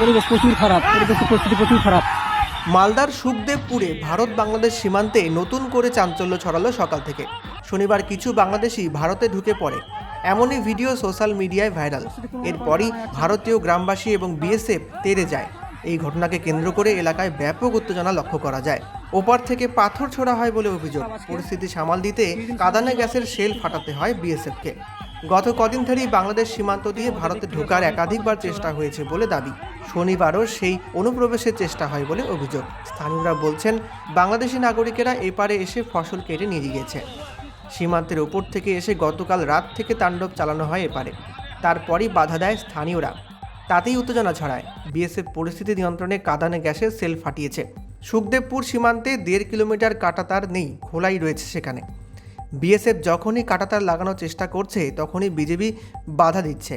পরিবেশ প্রচুর খারাপ, পরিবেশ পরিস্থিতি প্রচুর খারাপ। মালদার সুখদেবপুরে ভারত বাংলাদেশ সীমান্তে নতুন করে চাঞ্চল্য ছড়ালো সকাল থেকে। শনিবার কিছু বাংলাদেশি ভারতে ঢুকে পড়ে। এমনই ভিডিও সোশ্যাল মিডিয়ায় ভাইরাল। এরপরই ভারতীয় গ্রামবাসী এবং বিএসএফ তেরে যায়। এই ঘটনাকে কেন্দ্র করে এলাকায় ব্যাপক উত্তেজনা লক্ষ্য করা যায়। ওপার থেকে পাথর ছোড়া হয় বলে অভিযোগ। পরিস্থিতি সামাল দিতে কাদানে গ্যাসের শেল ফাটাতে হয় বিএসএফকে। গত কদিন ধরেই বাংলাদেশ সীমান্ত দিয়ে ভারতে ঢোকার একাধিকবার চেষ্টা হয়েছে বলে দাবি। শনিবারও সেই অনুপ্রবেশের চেষ্টা হয় বলে অভিযোগ। স্থানীয়রা বলছেন, বাংলাদেশি নাগরিকেরা এপারে এসে ফসল কেটে নিয়ে গিয়েছে। সীমান্তের ওপর থেকে এসে গতকাল রাত থেকে তাণ্ডব চালানো হয় এপারে। তারপরই বাধা দেয় স্থানীয়রা। তাতেই উত্তেজনা ছড়ায়। বিএসএফ পরিস্থিতি নিয়ন্ত্রণে কাদানে গ্যাসের সেল ফাটিয়েছে। সুখদেবপুর সীমান্তে দেড় কিলোমিটার কাটাতার নেই, খোলাই রয়েছে সেখানে। বিএসএফ যখনই কাটাতার লাগানোর চেষ্টা করছে তখনই বিজেপি বাধা দিচ্ছে।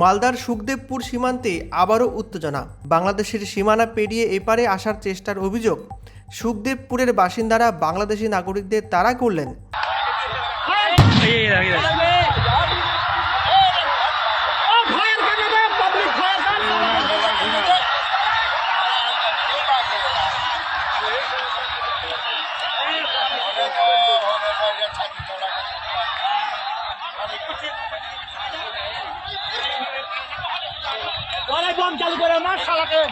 মালদার সুখদেবপুর সীমান্তে আবারও উত্তেজনা। বাংলাদেশের সীমানা পেরিয়ে এপারে আসার চেষ্টার অভিযোগ সুখদেবপুরের বাসিন্দারা বাংলাদেশি নাগরিকদের তাড়া করলেন। বম চালু করে মার শালাকে।